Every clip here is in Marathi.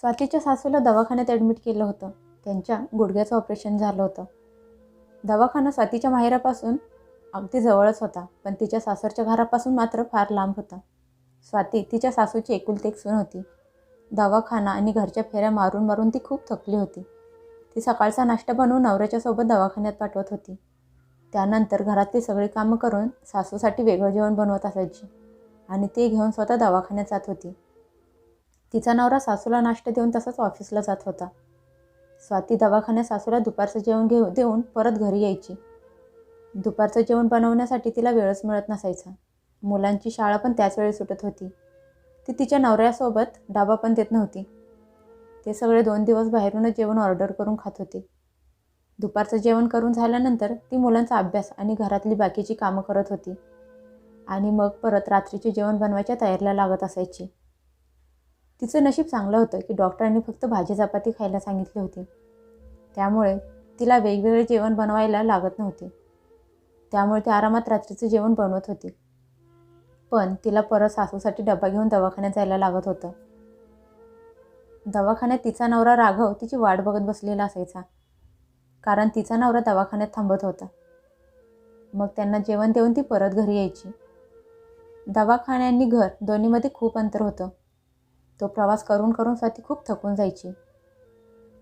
स्वातीच्या सासूला दवाखान्यात ॲडमिट केलं होतं. त्यांच्या गुडघ्याचं ऑपरेशन झालं होतं. दवाखाना स्वातीच्या माहेरापासून अगदी जवळच होता पण तिच्या सासरच्या घरापासून मात्र फार लांब होता. स्वाती तिच्या सासूची एकुलती एक सून होती. दवाखाना आणि घरच्या फेऱ्या मारून मारून ती खूप थकली होती. ती सकाळचा नाश्ता बनवून नवऱ्याच्यासोबत दवाखान्यात पाठवत होती. त्यानंतर घरातली सगळी कामं करून सासूसाठी वेगळं जेवण बनवत असायची आणि ते घेऊन स्वतः दवाखान्यात जात होती. तिचा नवरा सासूला नाश्ता देऊन तसंच ऑफिसला जात होता. स्वाती दवाखान्यात सासूला दुपारचं जेवण घेऊ देऊन परत घरी यायची. दुपारचं जेवण बनवण्यासाठी तिला वेळच मिळत नसायचा. मुलांची शाळा पण त्याच वेळी सुटत होती. ती तिच्या नवऱ्यासोबत डाबा पण देत नव्हती. ते सगळे दोन दिवस बाहेरूनच जेवण ऑर्डर करून खात होते. दुपारचं जेवण करून झाल्यानंतर ती मुलांचा अभ्यास आणि घरातली बाकीची कामं करत होती. आणि मग परत रात्रीचे जेवण बनवायच्या तयारीला लागत असायची. तिचं नशीब चांगलं होतं की डॉक्टरांनी फक्त भाजी चपाती खायला सांगितली होती. त्यामुळे तिला वेगवेगळे जेवण बनवायला लागत नव्हते. त्यामुळे ती आरामात रात्रीचं जेवण बनवत होती. पण तिला परत सासूसाठी डबा घेऊन दवाखान्यात जायला लागत होतं. दवाखान्यात तिचा नवरा राघव तिची वाट बघत बसलेला असायचा. कारण तिचा नवरा दवाखान्यात थांबत होता. मग त्यांना जेवण देऊन ती परत घरी यायची. दवाखान्यांनी घर दोन्हीमध्ये खूप अंतर होतं. तो प्रवास करून करून स्वाती खूप थकून जायची.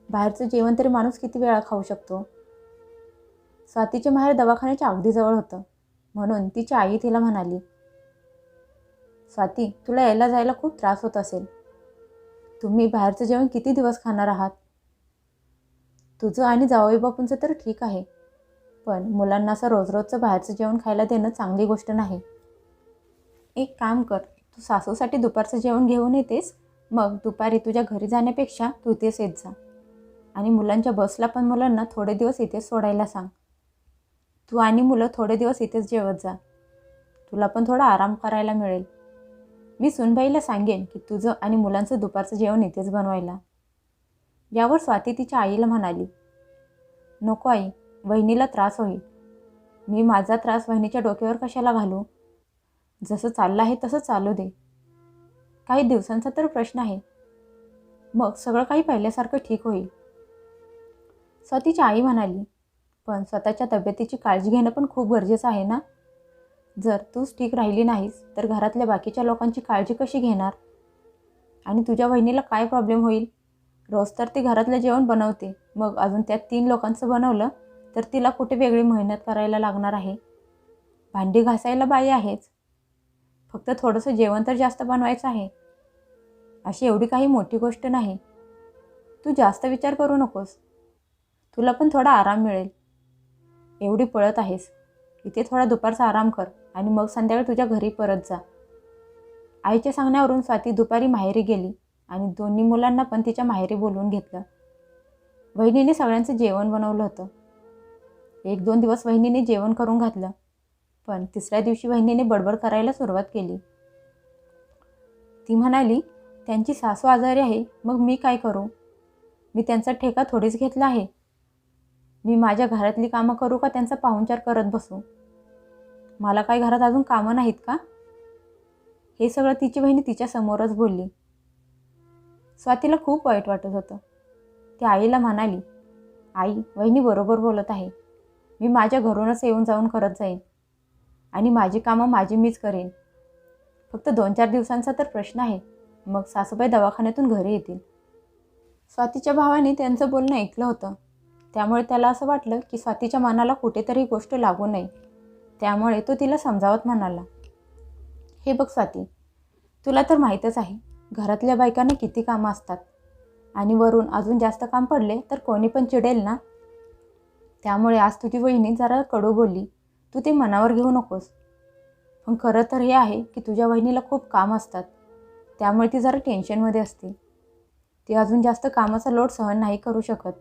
बाहेरचं जेवण तरी माणूस किती वेळा खाऊ शकतो? स्वातीचे माहेर दवाखान्याच्या अगदी जवळ होतं. म्हणून तिची आई तिला म्हणाली स्वाती तुला यायला जायला खूप त्रास होत असेल. तुम्ही बाहेरचं जेवण किती दिवस खाणार आहात? तुझं आणि जावई बापूंचं तर ठीक आहे. पण मुलांना असं रोज रोजचं बाहेरचं जेवण खायला देणं चांगली गोष्ट नाही. एक काम कर तू सासूसाठी दुपारचं जेवण घेऊन येतेस मग दुपारी तुझ्या घरी जाण्यापेक्षा तू इथेच येत जा. आणि मुलांच्या बसला पण मुलांना थोडे दिवस इथेच सोडायला सांग. तू आणि मुलं थोडे दिवस इथेच जेवत जा. तुला पण थोडा आराम करायला मिळेल. मी सुनबाईला सांगेन की तुझं आणि मुलांचं दुपारचं जेवण इथेच बनवायला. यावर स्वाती तिच्या आईला म्हणाली नको आई वहिनीला त्रास होईल. मी माझा त्रास वहिनीच्या डोक्यावर कशाला घालू? जसं चाललं आहे तसं चालू दे. काही दिवसांचा तर प्रश्न आहे. मग सगळं काही पहिल्यासारखं ठीक होईल. स्वातीची आई म्हणाली पण स्वतःच्या तब्येतीची काळजी घेणं पण खूप गरजेचं आहे ना? जर तूच ठीक राहिली नाहीस तर घरातल्या बाकीच्या लोकांची काळजी कशी घेणार? आणि तुझ्या बहिणीला काय प्रॉब्लेम होईल? रोज तर ती घरातलं जेवण बनवते मग अजून त्यात तीन लोकांचं बनवलं तर तिला कुठे वेगळी मेहनत करायला लागणार आहे? भांडी घासायला बाई आहेच. फक्त थोडंसं जेवण तर जास्त बनवायचं आहे. अशी एवढी काही मोठी गोष्ट नाही. तू जास्त विचार करू नकोस. तुला पण थोडा आराम मिळेल. एवढी पळत आहेस. इथे थोडा दुपारचा आराम कर आणि मग संध्याकाळी तुझ्या घरी परत जा. आईच्या सांगण्यावरून स्वाती दुपारी माहेरी गेली आणि दोन्ही मुलांना पण तिच्या माहेरी बोलवून घेतलं. वहिनीने सगळ्यांचं जेवण बनवलं होतं. एक दोन दिवस वहिनीने जेवण करून घातलं. पण तिसऱ्या दिवशी वहिनीने बडबड करायला सुरुवात केली. ती म्हणाली त्यांची सासू आजारी आहे मग मी काय करू? मी त्यांचा ठेका थोडीच घेतला आहे. मी माझ्या घरातली कामं करू का त्यांचा पाहुणचार करत बसू? मला काय घरात अजून कामं नाहीत का? हे सगळं तिची बहिणी तिच्या समोरच बोलली. स्वातीला खूप वाईट वाटत होतं. ती आईला म्हणाली आई वहिनी बरोबर बोलत आहे. मी माझ्या घरूनच येऊन जाऊन करत जाईन. आणि माझी कामं माझी मीच करेन. फक्त दोन चार दिवसांचा तर प्रश्न आहे. मग सासूबाई दवाखान्यातून घरी येतील. स्वातीच्या भावाने त्यांचं बोलणं ऐकलं होतं. त्यामुळे त्याला असं वाटलं की स्वातीच्या मनाला कुठेतरी गोष्ट लागू नये. त्यामुळे तो तिला समजावत म्हणाला हे बघ स्वाती तुला तर माहीतच आहे घरातल्या बायकांना किती कामं असतात. आणि वरून अजून जास्त काम पडले तर कोणी पण चिडेल ना? त्यामुळे आज तुझी वहिनी जरा कडू बोलली. तू ते मनावर घेऊ नकोस. पण खरं तर हे आहे की तुझ्या वहिनीला खूप काम असतात. त्यामुळे ती जरा टेन्शनमध्ये असते. ती अजून जास्त कामाचा लोड सहन नाही करू शकत.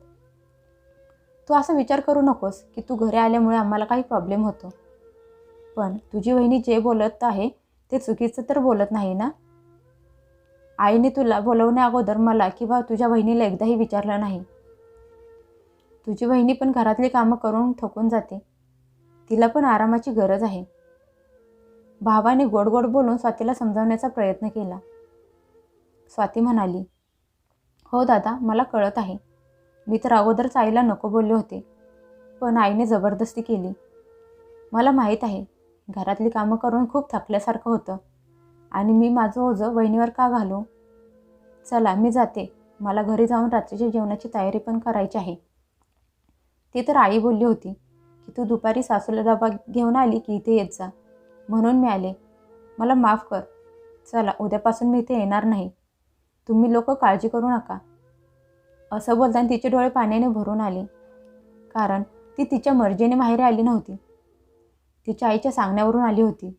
तू असा विचार करू नकोस की तू घरी आल्यामुळे आम्हाला काही प्रॉब्लेम होतो. पण तुझी वहिनी जे बोलत आहे ते चुकीचं तर बोलत नाही ना? आईने तुला बोलवण्या अगोदर मला किंवा तुझ्या बहिणीला एकदाही विचारलं नाही. तुझी बहिणी पण घरातली कामं करून थकून जाते. तिला पण आरामाची गरज आहे. भावाने गोड गोड बोलून स्वातीला समजावण्याचा प्रयत्न केला. स्वाती म्हणाली हो दादा मला कळत आहे. मी तर अगोदरच आईला नको बोलले होते पण आईने जबरदस्ती केली. मला माहीत आहे घरातली कामं करून खूप थकल्यासारखं होतं आणि मी माझं ओझं वहिनीवर का घालू? चला मी जाते. मला घरी जाऊन रात्रीच्या जेवणाची तयारी पण करायची आहे. ती तर आई बोलली होती की तू दुपारी सासूला डबा घेऊन आली की इथे येत जा. म्हणून मी आले. मला माफ कर. चला उद्यापासून मी इथे येणार नाही. तुम्ही लोक काळजी करू नका. असं बोलताना तिचे डोळे पाण्याने भरून आले. कारण ती तिच्या मर्जीने माहेरी आली नव्हती. तिच्या आईच्या सांगण्यावरून आली होती.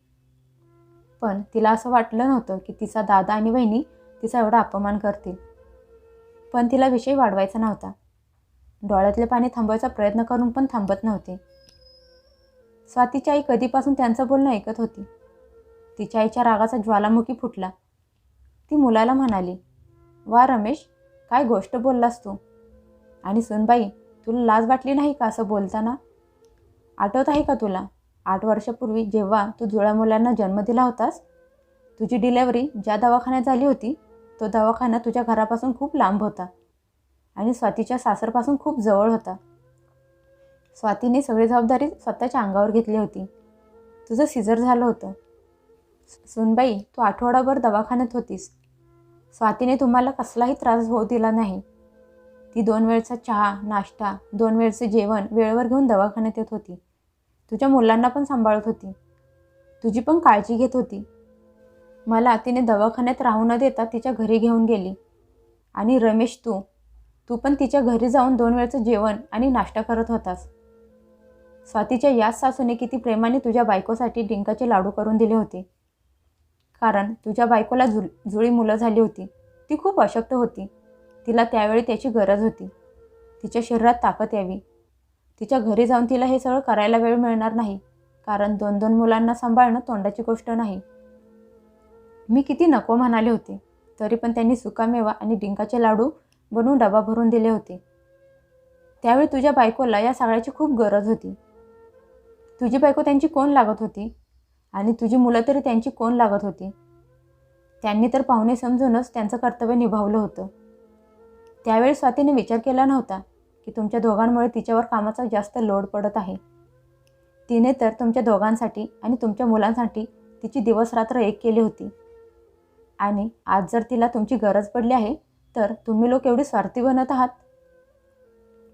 पण तिला असं वाटलं नव्हतं की तिचा दादा आणि बहिणी तिचा एवढा अपमान करतील. पण तिला विषय वाढवायचा नव्हता. डोळ्यातले पाणी थांबवायचा प्रयत्न करून पण थांबत नव्हते. स्वातीची आई कधीपासून त्यांचं बोलणं ऐकत होती. तिच्या आईच्या रागाचा ज्वालामुखी फुटला. ती मुलाला म्हणाली वा रमेश काय गोष्ट बोललास तू? आणि सुनबाई तुला लाज वाटली नाही का असं बोलताना? आठवत आहे का तुला? आठ वर्षापूर्वी जेव्हा तू जुळ्या मुलांना जन्म दिला होतास? तुझी डिलेवरी ज्या दवाखान्यात झाली होती तो दवाखाना तुझ्या घरापासून खूप लांब होता आणि स्वातीच्या सासरपासून खूप जवळ होता. स्वातीने सगळी जबाबदारी स्वतःच्या अंगावर घेतली होती. तुझं सिजर झालं होतं. सुनबाई तू आठवडाभर दवाखान्यात होतीस. स्वातीने तुम्हाला कसलाही त्रास होऊ दिला नाही. ती दोन वेळचा चहा नाश्ता दोन वेळचे जेवण वेळेवर घेऊन दवाखान्यात येत होती. तुझ्या मुलांना पण सांभाळत होती. तुझी पण काळजी घेत होती. मला तिने दवाखान्यात राहू न देता तिच्या घरी घेऊन गेली. आणि रमेश तू तू पण तिच्या घरी जाऊन दोन वेळचं जेवण आणि नाश्ता करत होतास. स्वातीच्या याच सासूने किती प्रेमाने तुझ्या बायकोसाठी डिंकाचे लाडू करून दिले होते. कारण तुझ्या बायकोला जुळ जुळी मुलं झाली होती. ती खूप अशक्त होती. तिला त्यावेळी त्याची गरज होती. तिच्या शरीरात ताकद यावी. तिच्या घरी जाऊन तिला हे सगळं करायला वेळ मिळणार नाही. कारण दोन दोन मुलांना सांभाळणं तोंडाची गोष्ट नाही. मी किती नको म्हणाले होते. तरी पण त्यांनी सुकामेवा आणि डिंकाचे लाडू बनवून डबा भरून दिले होते. त्यावेळी तुझ्या बायकोला या सगळ्याची खूप गरज होती. तुझी बायको त्यांची कोण लागत होती? आणि तुझी मुलं तरी त्यांची कोण लागत होती? त्यांनी तर पाहुणे समजूनच त्यांचं कर्तव्य निभावलं होतं. त्यावेळी स्वातीने विचार केला नव्हता की तुमच्या दोघांमुळे तिच्यावर कामाचा जास्त लोड पडत आहे. तिने तर तुमच्या दोघांसाठी आणि तुमच्या मुलांसाठी तिची दिवसरात्र एक केली होती. आणि आज जर तिला तुमची गरज पडली आहे तर तुम्ही लोक एवढी स्वार्थी बनत आहात?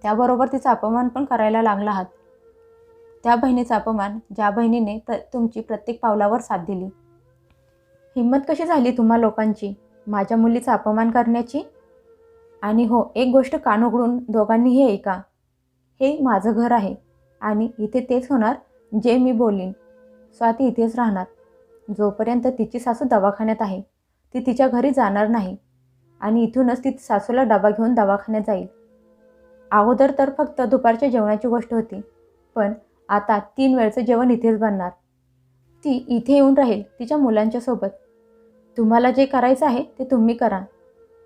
त्याबरोबर तिचा अपमान पण करायला लागला आहात. त्या बहिणीचा अपमान ज्या बहिणीने प्र तुमची प्रत्येक पावलावर साथ दिली. हिंमत कशी झाली तुम्हा लोकांची? माझ्या मुलीचा अपमान करण्याची? आणि हो एक गोष्ट कान उघडून दोघांनी हे ऐका. हे माझं घर आहे आणि इथे तेच होणार जे मी बोलीन. स्वाती इथेच राहणार. जोपर्यंत तिची सासू दवाखान्यात आहे ती तिच्या घरी जाणार नाही आणि इथूनच ती सासूला डबा घेऊन दवाखान्यात जाईल. अगोदर तर फक्त दुपारच्या जेवणाची गोष्ट होती पण आता तीन वेळचं जेवण इथेच बनणार. ती इथे येऊन राहील तिच्या मुलांच्या सोबत. तुम्हाला जे करायचं आहे ते तुम्ही करा.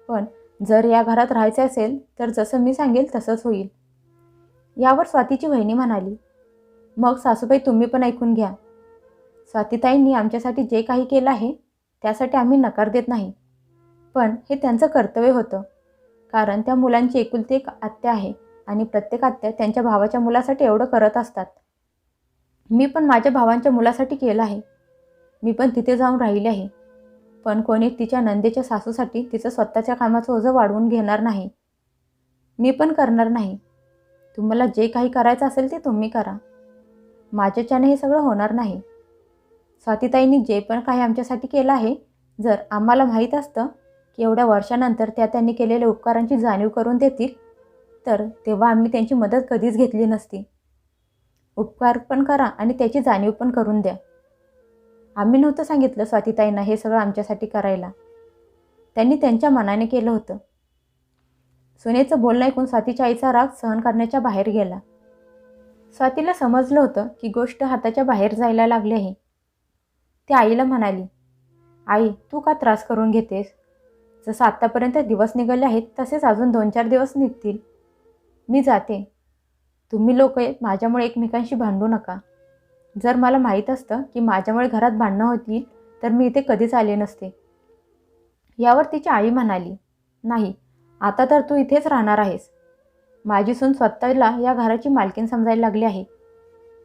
पण जर या घरात राहायचे असेल तर जसं मी सांगेल तसंच होईल. यावर स्वातीची वहिनी म्हणाली. मग सासूबाई तुम्ही पण ऐकून घ्या. स्वातीताईंनी आमच्यासाठी जे काही केलं आहे त्यासाठी आम्ही नकार देत नाही. पण हे त्यांचं कर्तव्य होतं. कारण त्या मुलांची एकुलती एक आत्या आहे आणि प्रत्येक आत्या त्यांच्या भावाच्या मुलासाठी एवढं करत असतात. मी पण माझ्या भावांच्या मुलासाठी केलं आहे. मी पण तिथे जाऊन राहिले आहे. पण कोणी तिच्या नंदेच्या सासूसाठी तिचं स्वतःच्या कामाचं ओझं वाढवून घेणार नाही. मी पण करणार नाही. तुम्हाला जे काही करायचं असेल ते तुम्ही करा. माझ्याच्याने हे सगळं होणार नाही. स्वातीताईंनी जे पण काही आमच्यासाठी केलं आहे जर आम्हाला माहीत असतं की एवढ्या वर्षानंतर त्या त्यांनी केलेल्या उपकारांची जाणीव करून देतील तर तेव्हा आम्ही त्यांची मदत कधीच घेतली नसती. उपकार पण करा आणि त्याची जाणीव पण करून द्या. आम्ही नव्हतं सांगितलं स्वातीताईंना हे सगळं आमच्यासाठी करायला. त्यांनी त्यांच्या मनाने केलं होतं. सुनेचं बोलणं ऐकून स्वातीच्या आईचा राग सहन करण्याच्या बाहेर गेला. स्वातीला समजलं होतं की गोष्ट हाताच्या बाहेर जायला लागली आहे. ती आईला म्हणाली आई तू का त्रास करून घेतेस? जसं आत्तापर्यंत दिवस निघाले आहेत तसेच अजून दोन चार दिवस निघतील. मी जाते. तुम्ही लोक माझ्यामुळे एकमेकांशी भांडू नका. जर मला माहीत असतं की माझ्यामुळे घरात भांडणं होतील तर मी इथे कधीच आले नसते. यावर तिची आई म्हणाली नाही आता तर तू इथेच राहणार आहेस. माझी सून स्वतःला या घराची मालकीन समजायला लागली आहे.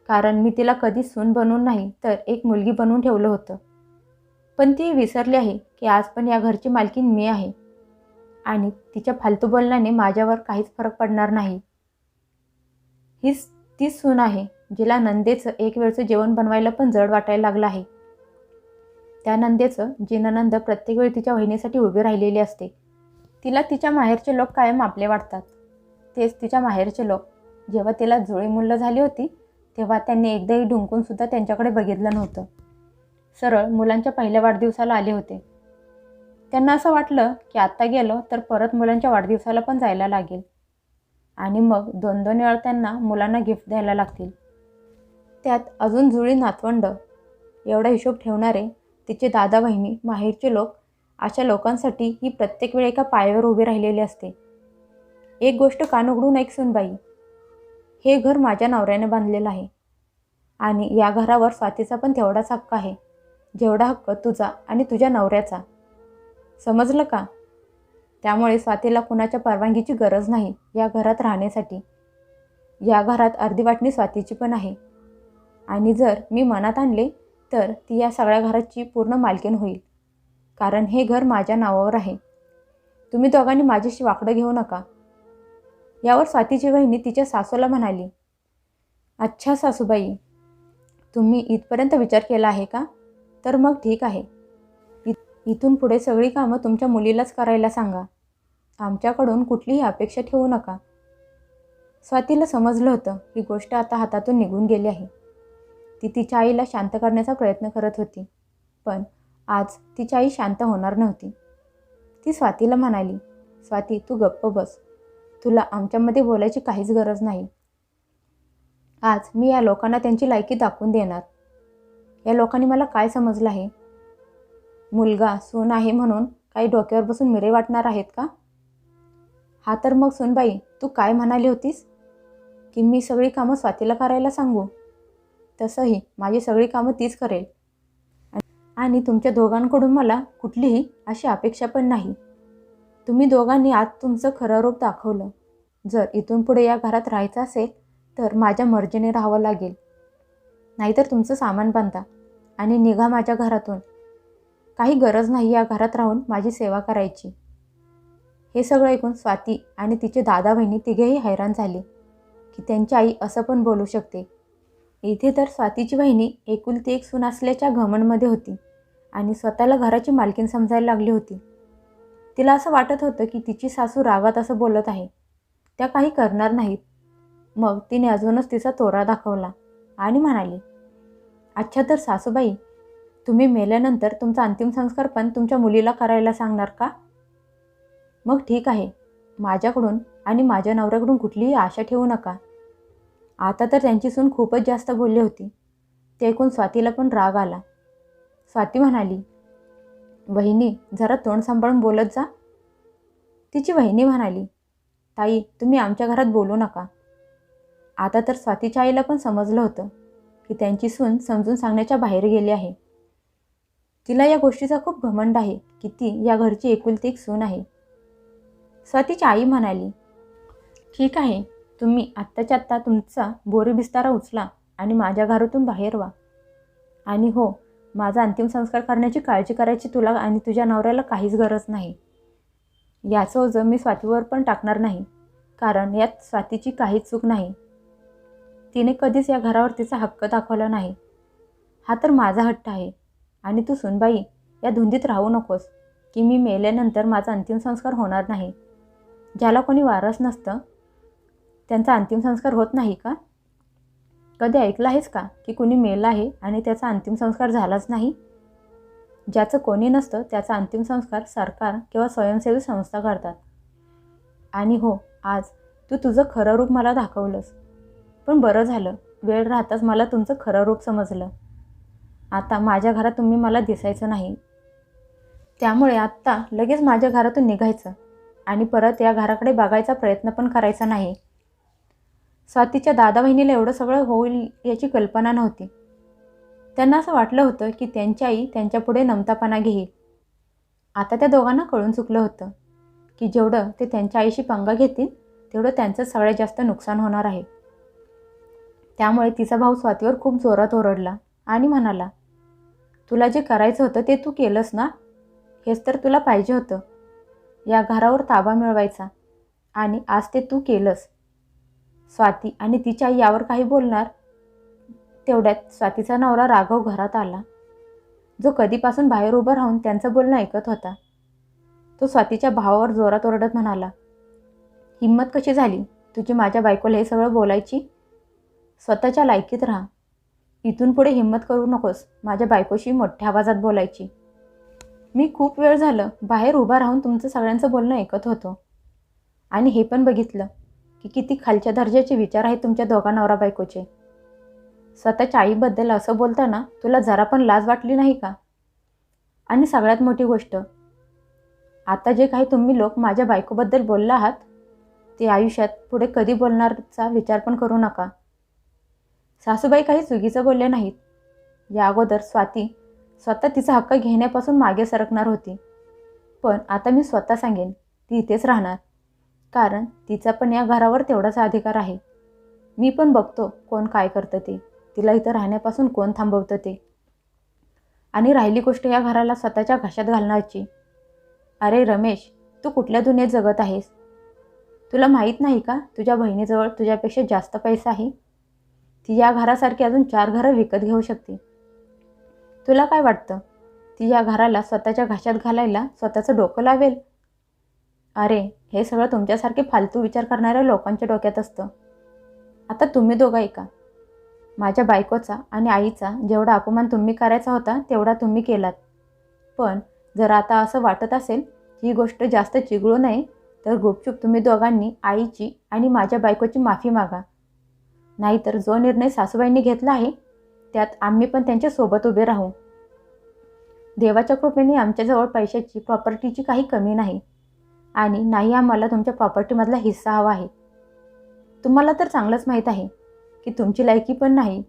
कारण मी तिला कधीच सून बनवून नाही तर एक मुलगी बनवून ठेवलं होतं. पण ती विसरली आहे की आज पण या घरची मालकीन मी आहे. आणि तिच्या फालतू बोलण्याने माझ्यावर काहीच फरक पडणार नाही. हीच तीच सून आहे जिला नंदेचं एक वेळचं जेवण बनवायला पण जड वाटायला लागलं आहे. त्या नंदेचं जी ननंद प्रत्येक वेळी तिच्या वहिनीसाठी उभी राहिलेली असते. तिला तिच्या माहेरचे लोक कायम आपले वाटतात. तेच तिच्या माहेरचे लोक. जेव्हा तिला जुळी मुलं झाली होती तेव्हा त्यांनी एकदाही ढुंकूनसुद्धा त्यांच्याकडे बघितलं नव्हतं. सरळ मुलांच्या पहिल्या वाढदिवसाला आले होते. त्यांना असं वाटलं की आत्ता गेलो तर परत मुलांच्या वाढदिवसाला पण जायला लागेल. आणि मग दोन दोन वेळा त्यांना मुलांना गिफ्ट द्यायला लागतील. त्यात अजून जुळी नातवंड एवढा हिशोब ठेवणारे तिचे दादा बहिणी माहेरचे लोक अशा लोकांसाठी ही प्रत्येक वेळ एका पायावर उभी राहिलेली असते. एक गोष्ट कान उघडून ऐक सुनबाई हे घर माझ्या नवऱ्याने बांधलेलं आहे आणि या घरावर स्वातीचा पण तेवढाच हक्क आहे. जेवढा हक्क तुझा आणि तुझ्या नवऱ्याचा. समजलं का? त्यामुळे स्वातीला कुणाच्या परवानगीची गरज नाही या घरात राहण्यासाठी. या घरात अर्धी वाटणी स्वातीची पण आहे. आणि जर मी मनात आणले तर ती या सगळ्या घराची पूर्ण मालकीण होईल. कारण हे घर माझ्या नावावर आहे. तुम्ही दोघांनी माझ्याशी वाकडं घेऊ नका. यावर स्वातीची बहिणी तिच्या सासूला म्हणाली अच्छा सासूबाई तुम्ही इथपर्यंत विचार केला आहे का? तर मग ठीक आहे. इथून पुढे सगळी कामं तुमच्या मुलीलाच करायला सांगा. आमच्याकडून कुठलीही अपेक्षा ठेवू नका. स्वातीला समजलं होतं ही गोष्ट आता हातातून निघून गेली आहे. ती तिच्या आईला शांत करण्याचा प्रयत्न करत होती पण आज तिची आई शांत होणार नव्हती. ती स्वातीला म्हणाली स्वाती तू गप्प बस. तुला आमच्यामध्ये बोलायची काहीच गरज नाही. आज मी या लोकांना त्यांची लायकी दाखवून देणार. या लोकांनी मला काय समजलं आहे? मुलगा सून आहे म्हणून काही डोक्यावर बसून मिरे वाटणार आहेत का? हा तर मग सुनबाई तू काय म्हणाली होतीस? की मी सगळी कामं स्वातीला करायला सांगू? तसंही माझी सगळी कामं तीच करेल. आणि तुमच्या दोघांकडून मला कुठलीही अशी अपेक्षा पण नाही. तुम्ही दोघांनी आज तुमचं खरं रूप दाखवलं. जर इथून पुढे या घरात राहायचं असेल तर माझ्या मर्जीने राहावं लागेल. नाहीतर तुमचं सामान बांधा आणि निघा माझ्या घरातून. काही गरज नाही या घरात राहून माझी सेवा करायची. हे सगळं ऐकून स्वाती आणि तिचे दादा बहिणी तिघेही हैराण झाले की त्यांची आई असं पण बोलू शकते. इथे तर स्वातीची बहिणी एकुलती एक सून असल्याच्या घमंडमध्ये होती आणि स्वतःला घराची मालकीन समजायला लागली होती. तिला असं वाटत होतं की तिची सासू रागात असं बोलत आहे. त्या काही करणार नाहीत. मग तिने अजूनच तिचा तोरा दाखवला आणि म्हणाली अच्छा तर सासूबाई तुम्ही मेल्यानंतर तुमचा अंतिम संस्कार पण तुमच्या मुलीला करायला सांगणार का? मग ठीक आहे. माझ्याकडून आणि माझ्या नवऱ्याकडून कुठलीही आशा ठेवू नका. आता तर त्यांची सून खूपच जास्त बोलली होती. ते ऐकून स्वातीला पण राग आला. स्वाती म्हणाली बहिणी जरा तोंड सांभाळून बोलत जा. तिची बहिणी म्हणाली ताई तुम्ही आमच्या घरात बोलू नका. आता तर स्वातीच्या आईला पण समजलं होतं की त्यांची सून समजून सांगण्याच्या बाहेर गेली आहे. तिला या गोष्टीचा खूप घमंड आहे की ती या घरची एकुलती एक सून आहे. स्वातीची आई म्हणाली ठीक आहे तुम्ही आत्ताच्या आत्ता तुमचा बोरी बिस्तारा उचला आणि माझ्या घरातून बाहेर व्हा आणि हो माझा अंतिम संस्कार करण्याची काळजी करायची तुला आणि तुझ्या नवऱ्याला काहीच गरज नाही. याचं ओझं मी स्वातीवर पण टाकणार नाही कारण यात स्वातीची काहीच चूक नाही. तिने कधीच या घरावर तिचा हक्क दाखवला नाही. हा तर माझा हट्ट आहे. आणि तू सुनबाई या धुंदीत राहू नकोस की मी मेल्यानंतर माझा अंतिम संस्कार होणार नाही. ज्याला कोणी वारस नसतं त्यांचा अंतिम संस्कार होत नाही का? कधी ऐकलं आहेस का की कुणी मेलं आहे आणि त्याचा अंतिम संस्कार झालाच नाही? ज्याचं कोणी नसतं त्याचा अंतिम संस्कार सरकार किंवा स्वयंसेवी संस्था करतात. आणि हो आज तू तुझं खरं रूप मला दाखवलंस. पण बरं झालं वेळ राहताच मला तुमचं खरं रूप समजलं. आता माझ्या घरात तुम्ही मला दिसायचं नाही. त्यामुळे आत्ता लगेच माझ्या घरातून निघायचं. आणि परत या घराकडे बघायचा प्रयत्न पण करायचा नाही. स्वातीच्या दादा बहिणीला एवढं सगळं होईल याची कल्पना नव्हती. त्यांना असं वाटलं होतं की त्यांची आई त्यांच्यापुढे नमतापणा घेईल. आता त्या दोघांना कळून चुकलं होतं की जेवढं ते त्यांच्या आईशी पंगा घेतील तेवढं त्यांचं सगळ्यात जास्त नुकसान होणार आहे. त्यामुळे तिचा भाऊ स्वातीवर खूप जोरात ओरडला आणि म्हणाला तुला जे करायचं होतं ते तू केलंस ना? हेच तर तुला पाहिजे होतं. या घरावर ताबा मिळवायचा. आणि आज ते तू केलंस. स्वाती आणि तिच्या आई यावर काही बोलणार? तेवढ्यात स्वातीचा नवरा राघव घरात आला. जो कधीपासून बाहेर उभं राहून त्यांचं बोलणं ऐकत होता. तो स्वातीच्या भावावर जोरात ओरडत म्हणाला हिंमत कशी झाली? तुझी माझ्या बायकोला हे सगळं बोलायची? स्वतःच्या लायकीत राहा. इथून पुढे हिंमत करू नकोस. माझ्या बायकोशी मोठ्या आवाजात बोलायची. मी खूप वेळ झालं बाहेर उभा राहून तुमचं सगळ्यांचं बोलणं ऐकत होतो. आणि हे पण बघितलं की किती खालच्या दर्जाचे विचार आहेत तुमच्या दोघा नवरा बायकोचे. स्वतःच्या आईबद्दल असं बोलताना तुला जरा पण लाज वाटली नाही का? आणि सगळ्यात मोठी गोष्ट आता जे काही तुम्ही लोक माझ्या बायकोबद्दल बोलला आहात ते आयुष्यात पुढे कधी बोलणारचा विचार पण करू नका. सासूबाई काही चुकीचं बोलले नाहीत. या अगोदर स्वाती स्वतः तिचा हक्क घेण्यापासून मागे सरकणार होती. पण आता मी स्वतः सांगेन ती इथेच राहणार. कारण तिचा पण या घरावर तेवढाच अधिकार आहे. मी पण बघतो कोण काय करतं ते. तिला इथं राहण्यापासून कोण थांबवतं ते. आणि राहिली गोष्ट या घराला स्वतःच्या घशात घालण्याची. अरे रमेश तू कुठल्या दुनियेत जगत आहेस? तुला माहीत नाही का तुझ्या बहिणीजवळ तुझ्यापेक्षा जास्त पैसा आहे? ती या घरासारखी अजून चार घरं विकत घेऊ शकते. तुला काय वाटतं? ती या घराला स्वतःच्या घाशात घालायला स्वतःचं डोकं लावेल? अरे हे सगळं तुमच्यासारखे फालतू विचार करणाऱ्या लोकांच्या डोक्यात असतं. आता तुम्ही दोघं ऐका. माझ्या बायकोचा आणि आईचा जेवढा अपमान तुम्ही करायचा होता तेवढा तुम्ही केलात. पण जर आता असं वाटत असेल ही गोष्ट जास्त चिघळू नये तर गुपचूप तुम्ही दोघांनी आईची आणि माझ्या बायकोची माफी मागा. नाहीतर जो निर्णय सासूबाईंनी घेतला आहे त्यात आम्ही पण त्यांच्यासोबत उभे राहू. देवाच्या कृपेने आमच्याजवळ पैशाची प्रॉपर्टीची काही कमी नाही. आणि नाही आम्हाला तुमच्या प्रॉपर्टीमधला हिस्सा हवा आहे. तुम्हाला तर चांगलंच माहीत आहे की तुमची लायकी पण नाही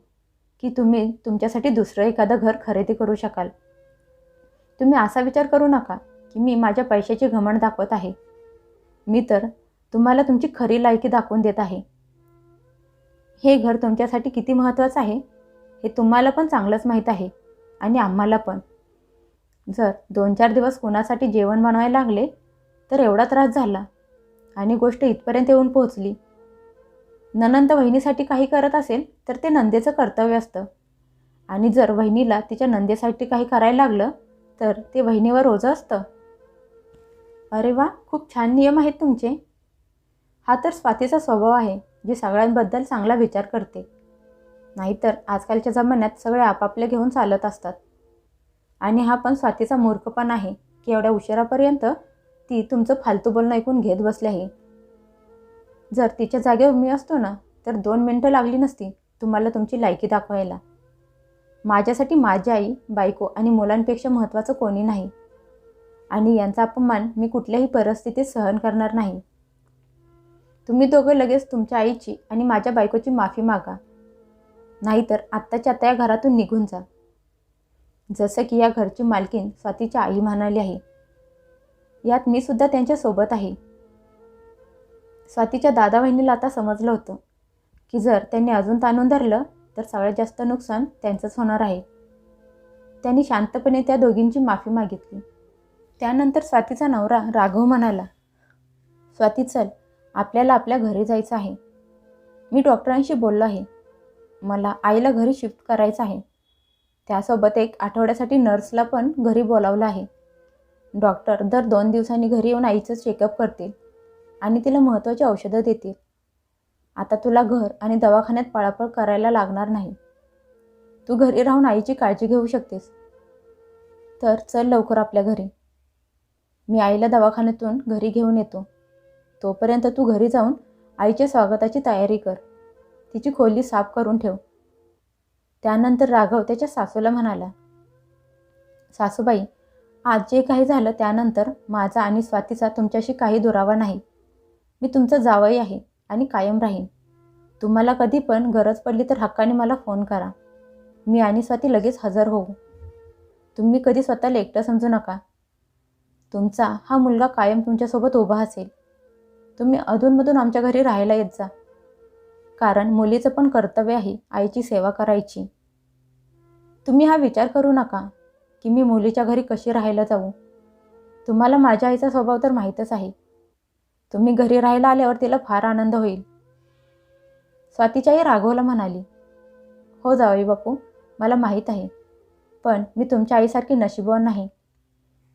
की तुम्ही तुमच्यासाठी दुसरं एखादं घर खरेदी करू शकाल. तुम्ही असा विचार करू नका की मी माझ्या पैशाची घमंड दाखवत आहे. मी तर तुम्हाला तुमची खरी लायकी दाखवून देत आहे. हे घर तुमच्यासाठी किती महत्त्वाचं आहे हे तुम्हाला पण चांगलंच माहीत आहे आणि आम्हाला पण. जर दोन चार दिवस कोणासाठी जेवण बनवायला लागले तर एवढा त्रास झाला आणि गोष्ट इथपर्यंत येऊन पोहोचली. ननंद वहिनीसाठी काही करत असेल तर ते नंदेचं कर्तव्य असतं. आणि जर वहिनीला तिच्या नंदेसाठी काही करायला लागलं तर ते वहिनीवर ओझं असतं. अरे वा खूप छान नियम आहेत तुमचे. हा तर स्वातीचा स्वभाव आहे जी सगळ्यांबद्दल चांगला विचार करते. नाहीतर आजकालच्या जमान्यात सगळे आपापले घेऊन चालत असतात. आणि हा पण स्वातीचा मूर्खपण आहे की एवढ्या उशिरापर्यंत ती तुमचं फालतू बोलणं ऐकून घेत बसली आहे. जर तिच्या जागेवर मी असतो ना तर दोन मिनटं लागली नसती तुम्हाला तुमची लायकी दाखवायला. माझ्यासाठी माझी आई बायको आणि मुलांपेक्षा महत्त्वाचं कोणी नाही. आणि यांचा अपमान मी कुठल्याही परिस्थितीत सहन करणार नाही. तुम्ही दोघं लगेच तुमच्या आईची आणि माझ्या बायकोची माफी मागा. नाहीतर आत्ताच्या आत्ता या घरातून निघून जा. जसं की या घरची मालकीन स्वातीच्या आई म्हणाली आहे. यात मी सुद्धा त्यांच्यासोबत आहे. स्वातीच्या दादा बहिणीला आता समजलं होतं की जर त्यांनी अजून ताणून धरलं तर सगळ्यात जास्त नुकसान त्यांचंच होणार आहे. त्यांनी शांतपणे त्या दोघींची माफी मागितली. त्यानंतर स्वातीचा नवरा राघव म्हणाला स्वाती चल आपल्याला आपल्या घरी जायचं आहे. मी डॉक्टरांशी बोललो आहे. मला आईला घरी शिफ्ट करायचं आहे. त्यासोबत एक आठवड्यासाठी नर्सला पण घरी बोलावलं आहे. डॉक्टर दर दोन दिवसांनी घरी येऊन आईचं चेकअप करतील आणि तिला महत्त्वाची औषधं देतील. आता तुला घर आणि दवाखान्यात पळापळ करायला लागणार नाही. तू घरी राहून आईची काळजी घेऊ शकतेस. तर चल लवकर आपल्या घरी. मी आईला दवाखान्यातून घरी घेऊन येतो. तोपर्यंत तू घरी जाऊन आईच्या स्वागताची तयारी कर. तिची खोली साफ करून ठेव. त्यानंतर राघव त्याच्या सासूला म्हणाला सासूबाई आज जे काही झालं त्यानंतर माझा आणि स्वातीचा तुमच्याशी काही दुरावा नाही. मी तुमचं जावई आहे आणि कायम राहीन. तुम्हाला कधी पण गरज पडली तर हक्काने मला फोन करा. मी आणि स्वाती लगेच हजर होऊ. तुम्ही कधी स्वतःला एकटं समजू नका. तुमचा हा मुलगा कायम तुमच्यासोबत उभा असेल. तुम्ही अधूनमधून आमच्या घरी राहायला येत जा. कारण मुलीचं पण कर्तव्य आहे आईची सेवा करायची. तुम्ही हा विचार करू नका की मी मुलीच्या घरी कशी राहायला जाऊ. तुम्हाला माझ्या आईचा स्वभाव तर माहीतच आहे. तुम्ही घरी राहायला आल्यावर तिला फार आनंद होईल. स्वातीच्या आई राघवला म्हणाली. हो जावई बापू मला माहीत आहे. पण मी तुमच्या आईसारखी नशिबवान नाही.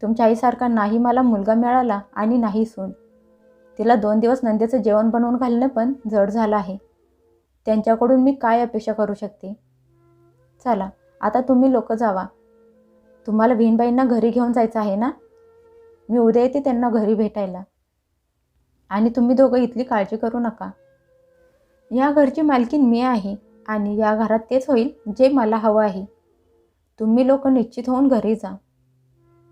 तुमच्या आईसारखा नाही मला मुलगा मिळाला आणि नाही सून. तिला दोन दिवस नंदेचं जेवण बनवून घालणं पण जड झालं आहे. त्यांच्याकडून मी काय अपेक्षा करू शकते? चला आता तुम्ही लोक जावा. तुम्हाला विहीनबाईंना घरी घेऊन जायचं आहे ना? मी उद्या येते त्यांना घरी भेटायला. आणि तुम्ही दोघं इथली काळजी करू नका. या घरची मालकीन मी आहे आणि या घरात तेच होईल जे मला हवं आहे. तुम्ही लोक निश्चित होऊन घरी जा.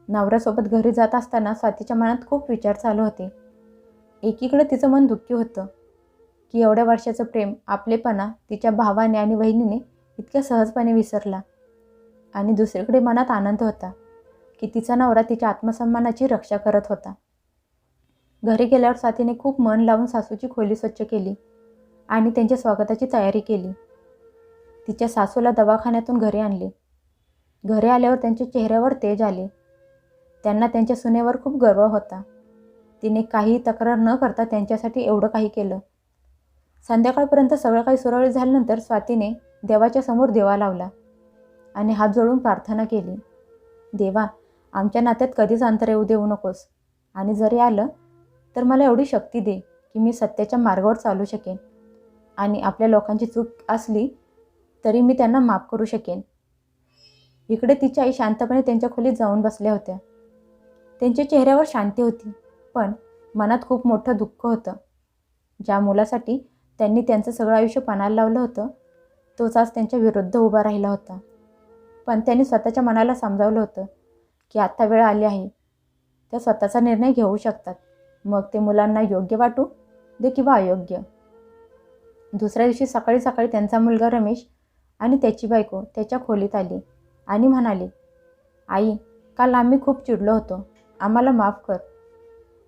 नवऱ्यासोबत घरी जात असताना स्वातीच्या मनात खूप विचार चालू होते. एकीकडे तिचं मन दुःखी होतं की एवढ्या वर्षाचं प्रेम आपलेपणा तिच्या भावाने आणि वहिनीने इतक्या सहजपणे विसरला. आणि दुसरीकडे मनात आनंद होता की तिचा नवरा तिच्या आत्मसन्मानाची रक्षा करत होता. घरी गेल्यावर स्वातीने खूप मन लावून सासूची खोली स्वच्छ केली आणि त्यांच्या स्वागताची तयारी केली. तिच्या सासूला दवाखान्यातून घरी आणले. घरी आल्यावर त्यांच्या चेहऱ्यावर तेज आले. त्यांना त्यांच्या सुनेवर खूप गर्व होता. तिने काही तक्रार न करता त्यांच्यासाठी एवढं काही केलं. संध्याकाळपर्यंत सगळं काही सुरळीत झाल्यानंतर स्वातीने देवाच्या समोर देवा लावला. आणि हात जोडून प्रार्थना केली. देवा आमच्या नात्यात कधीच अंतर येऊ देऊ नकोस. आणि जरी आलं तर मला एवढी शक्ती दे की मी सत्याच्या मार्गावर चालू शकेन. आणि आपल्या लोकांची चूक असली तरी मी त्यांना माफ करू शकेन. इकडे तिची आई शांतपणे त्यांच्या खोलीत जाऊन बसल्या होत्या. त्यांच्या चेहऱ्यावर शांती होती पण मनात खूप मोठं दुःख होतं. ज्या मुलासाठी त्यांनी त्यांचं सगळं आयुष्य पणाला लावलं होतं तोच आज त्यांच्या विरुद्ध उभा राहिला होता. पण त्यांनी स्वतःच्या मनाला समजावलं होतं की आत्ता वेळ आली आहे. त्या स्वतःचा निर्णय घेऊ शकतात. मग ते मुलांना योग्य वाटू दे किंवा अयोग्य. दुसऱ्या दिवशी सकाळी सकाळी त्यांचा मुलगा रमेश आणि त्याची बायको त्याच्या खोलीत आली आणि म्हणाली आई काल आम्ही खूप चिडलो होतो. आम्हाला माफ कर.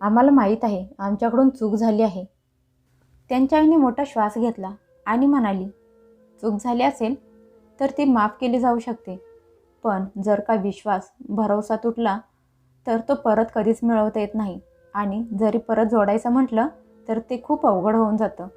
आम्हाला माहीत आहे आमच्याकडून चूक झाली आहे. त्यांच्या आईने मोठा श्वास घेतला आणि म्हणाली चूक झाली असेल तर ती माफ केली जाऊ शकते. पण जर का विश्वास भरवसा तुटला तर तो परत कधीच मिळवता येत नाही. आणि जरी परत जोडायचं म्हटलं तर ते खूप अवघड होऊन जातं.